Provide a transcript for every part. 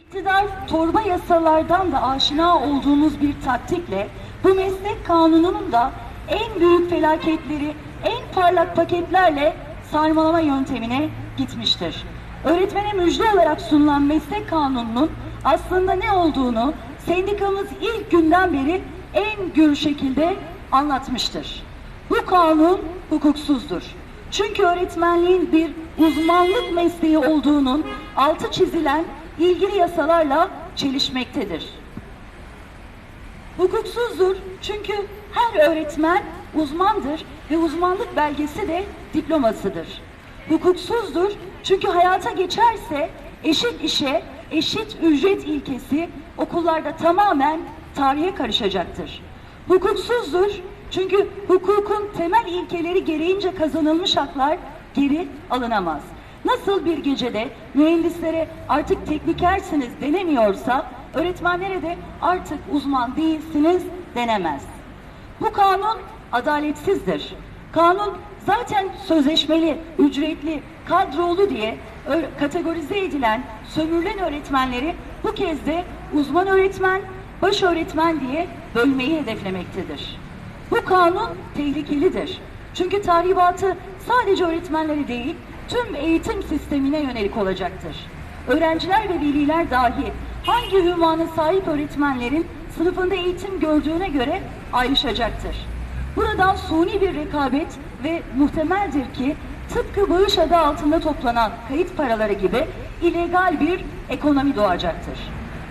İktidar torba yasalardan da aşina olduğumuz bir taktikle bu meslek kanununun da en büyük felaketleri en parlak paketlerle sarmalama yöntemine gitmiştir. Öğretmene müjde olarak sunulan meslek kanununun aslında ne olduğunu sendikamız ilk günden beri en gür şekilde anlatmıştır. Bu kanun hukuksuzdur. Çünkü öğretmenliğin bir uzmanlık mesleği olduğunun altı çizilen ilgili yasalarla çelişmektedir. Hukuksuzdur çünkü her öğretmen uzmandır ve uzmanlık belgesi de diplomasıdır. Hukuksuzdur çünkü hayata geçerse eşit işe eşit ücret ilkesi okullarda tamamen tarihe karışacaktır. Hukuksuzdur çünkü hukukun temel ilkeleri gereğince kazanılmış haklar geri alınamaz. Nasıl bir gecede mühendislere artık teknikersiniz denemiyorsa öğretmenlere de artık uzman değilsiniz denemez. Bu kanun adaletsizdir. Kanun zaten sözleşmeli, ücretli, kadrolu diye kategorize edilen, sömürülen öğretmenleri bu kez de uzman öğretmen, baş öğretmen diye bölmeyi hedeflemektedir. Bu kanun tehlikelidir. Çünkü tahribatı sadece öğretmenlere değil, tüm eğitim sistemine yönelik olacaktır. Öğrenciler ve veliler dahi hangi ünvana sahip öğretmenlerin sınıfında eğitim gördüğüne göre ayrışacaktır. Buradan suni bir rekabet ve muhtemeldir ki tıpkı bağış adı altında toplanan kayıt paraları gibi illegal bir ekonomi doğacaktır.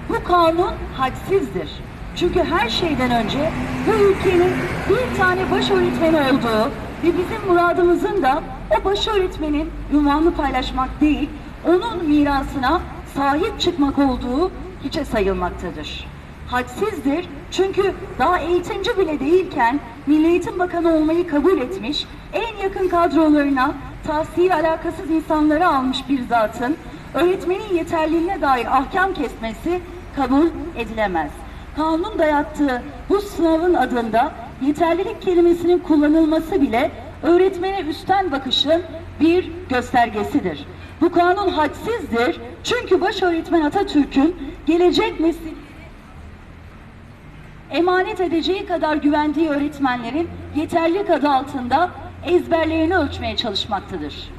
Bu kanun hadsizdir. Çünkü her şeyden önce bu ülkenin bir tane baş öğretmeni olduğu ve bizim muradımızın da o baş öğretmenin ünvanını paylaşmak değil, onun mirasına sahip çıkmak olduğu hiçe sayılmaktadır. Hadsizdir çünkü daha eğitimci bile değilken Milli Eğitim Bakanı olmayı kabul etmiş, en yakın kadrolarına tahsil alakasız insanları almış bir zatın öğretmenin yeterliliğine dair ahkam kesmesi kabul edilemez. Kanun dayattığı bu sınavın adında yeterlilik kelimesinin kullanılması bile öğretmene üstten bakışın bir göstergesidir. Bu kanun hadsizdir çünkü baş öğretmen Atatürk'ün gelecek nesil emanet edeceği kadar güvendiği öğretmenlerin yeterlilik adı altında ezberlerini ölçmeye çalışmaktadır.